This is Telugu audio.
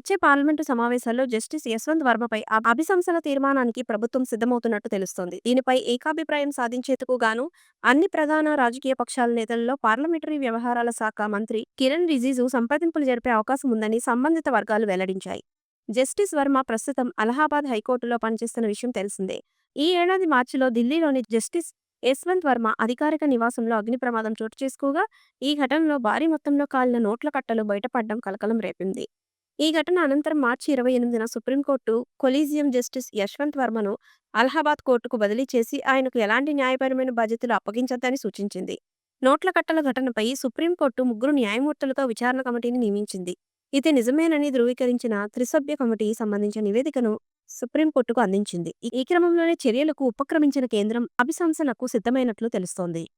వచ్చే పార్లమెంటు సమావేశాల్లో జస్టిస్ యశ్వంత్ వర్మపై అభిశంసన తీర్మానానికి ప్రభుత్వం సిద్ధమవుతున్నట్టు తెలుస్తోంది. దీనిపై ఏకాభిప్రాయం సాధించేందుకు గాను అన్ని ప్రధాన రాజకీయ పక్షాల నేతల్లో పార్లమెంటరీ వ్యవహారాల శాఖ మంత్రి కిరణ్ రిజిజు సంప్రదింపులు జరిపే అవకాశం ఉందని సంబంధిత వర్గాలు వెల్లడించాయి. జస్టిస్ వర్మ ప్రస్తుతం అలహాబాద్ హైకోర్టులో పనిచేస్తున్న విషయం తెలిసిందే. ఈ ఏడాది మార్చిలో ఢిల్లీలోని జస్టిస్ యశ్వంత్ వర్మ అధికారిక నివాసంలో అగ్ని ప్రమాదం చోటు చేసుకోగా ఈ ఘటనలో భారీ మొత్తంలో కాలిన నోట్ల కట్టలు బయటపడడం కలకలం రేపింది. ఈ ఘటన అనంతరం మార్చి ఇరవై ఎనిమిదిన supreme court collegium justice Yashwant వర్మను Allahabad కోర్టుకు బదిలీ చేసి ఆయనకు ఎలాంటి న్యాయపరమైన బాధ్యతలు అప్పగించొద్దని సూచించింది. నోట్ల కట్టల ఘటనపై సుప్రీంకోర్టు ముగ్గురు న్యాయమూర్తులతో విచారణ కమిటీని నియమించింది. ఇది నిజమేనని ధృవీకరించిన త్రిసభ్య కమిటీ సంబంధించిన నివేదికను సుప్రీంకోర్టుకు అందించింది. ఈ- ఈ క్రమంలోనే చర్యలకు ఉపక్రమించిన కేంద్రం అభిశంసనకు సిద్ధమైనట్లు తెలుస్తోంది.